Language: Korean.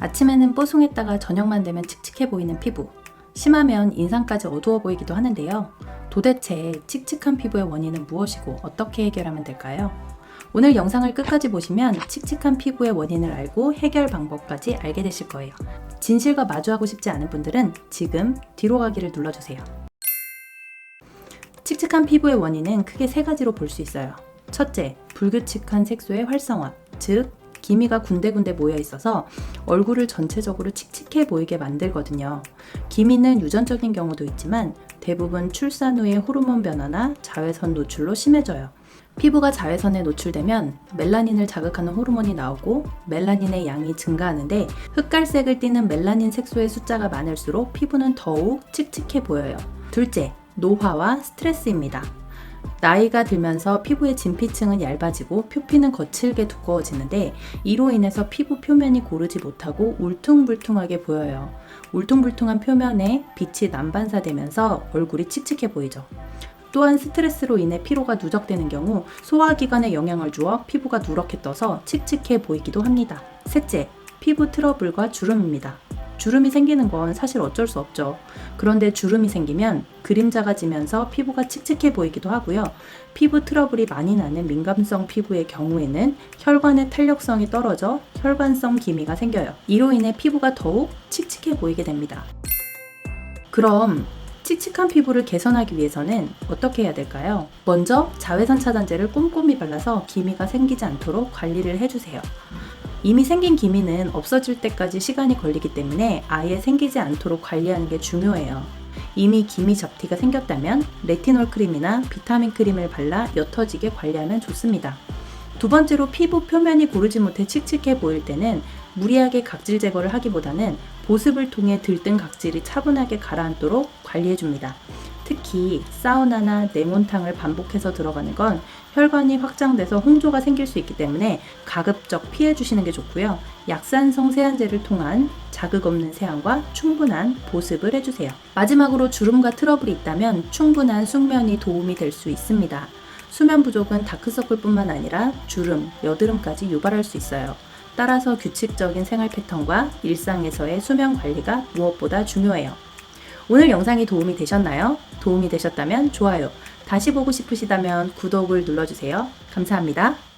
아침에는 뽀송했다가 저녁만 되면 칙칙해 보이는 피부. 심하면 인상까지 어두워 보이기도 하는데요. 도대체 칙칙한 피부의 원인은 무엇이고 어떻게 해결하면 될까요? 오늘 영상을 끝까지 보시면 칙칙한 피부의 원인을 알고 해결 방법까지 알게 되실 거예요. 진실과 마주하고 싶지 않은 분들은 지금 뒤로 가기를 눌러주세요. 칙칙한 피부의 원인은 크게 세 가지로 볼 수 있어요. 첫째, 불규칙한 색소의 활성화, 즉 기미가 군데군데 모여 있어서 얼굴을 전체적으로 칙칙해 보이게 만들거든요. 기미는 유전적인 경우도 있지만 대부분 출산 후의 호르몬 변화나 자외선 노출로 심해져요. 피부가 자외선에 노출되면 멜라닌을 자극하는 호르몬이 나오고 멜라닌의 양이 증가하는데 흑갈색을 띠는 멜라닌 색소의 숫자가 많을수록 피부는 더욱 칙칙해 보여요. 둘째, 노화와 스트레스입니다. 나이가 들면서 피부의 진피층은 얇아지고 표피는 거칠게 두꺼워지는데 이로 인해서 피부 표면이 고르지 못하고 울퉁불퉁하게 보여요. 울퉁불퉁한 표면에 빛이 난반사되면서 얼굴이 칙칙해 보이죠. 또한 스트레스로 인해 피로가 누적되는 경우 소화기관에 영향을 주어 피부가 누렇게 떠서 칙칙해 보이기도 합니다. 셋째, 피부 트러블과 주름입니다. 주름이 생기는 건 사실 어쩔 수 없죠. 그런데 주름이 생기면 그림자가 지면서 피부가 칙칙해 보이기도 하고요. 피부 트러블이 많이 나는 민감성 피부의 경우에는 혈관의 탄력성이 떨어져 혈관성 기미가 생겨요. 이로 인해 피부가 더욱 칙칙해 보이게 됩니다. 그럼 칙칙한 피부를 개선하기 위해서는 어떻게 해야 될까요? 먼저 자외선 차단제를 꼼꼼히 발라서 기미가 생기지 않도록 관리를 해주세요. 이미 생긴 기미는 없어질 때까지 시간이 걸리기 때문에 아예 생기지 않도록 관리하는 게 중요해요. 이미 기미 잡티가 생겼다면 레티놀 크림이나 비타민 크림을 발라 옅어지게 관리하면 좋습니다. 두 번째로 피부 표면이 고르지 못해 칙칙해 보일 때는 무리하게 각질 제거를 하기보다는 보습을 통해 들뜬 각질이 차분하게 가라앉도록 관리해줍니다. 특히 사우나나 냉온탕을 반복해서 들어가는 건 혈관이 확장돼서 홍조가 생길 수 있기 때문에 가급적 피해 주시는 게 좋고요. 약산성 세안제를 통한 자극 없는 세안과 충분한 보습을 해주세요. 마지막으로 주름과 트러블이 있다면 충분한 숙면이 도움이 될 수 있습니다. 수면 부족은 다크서클뿐만 아니라 주름, 여드름까지 유발할 수 있어요. 따라서 규칙적인 생활 패턴과 일상에서의 수면 관리가 무엇보다 중요해요. 오늘 영상이 도움이 되셨나요? 도움이 되셨다면 좋아요. 다시 보고 싶으시다면 구독을 눌러주세요. 감사합니다.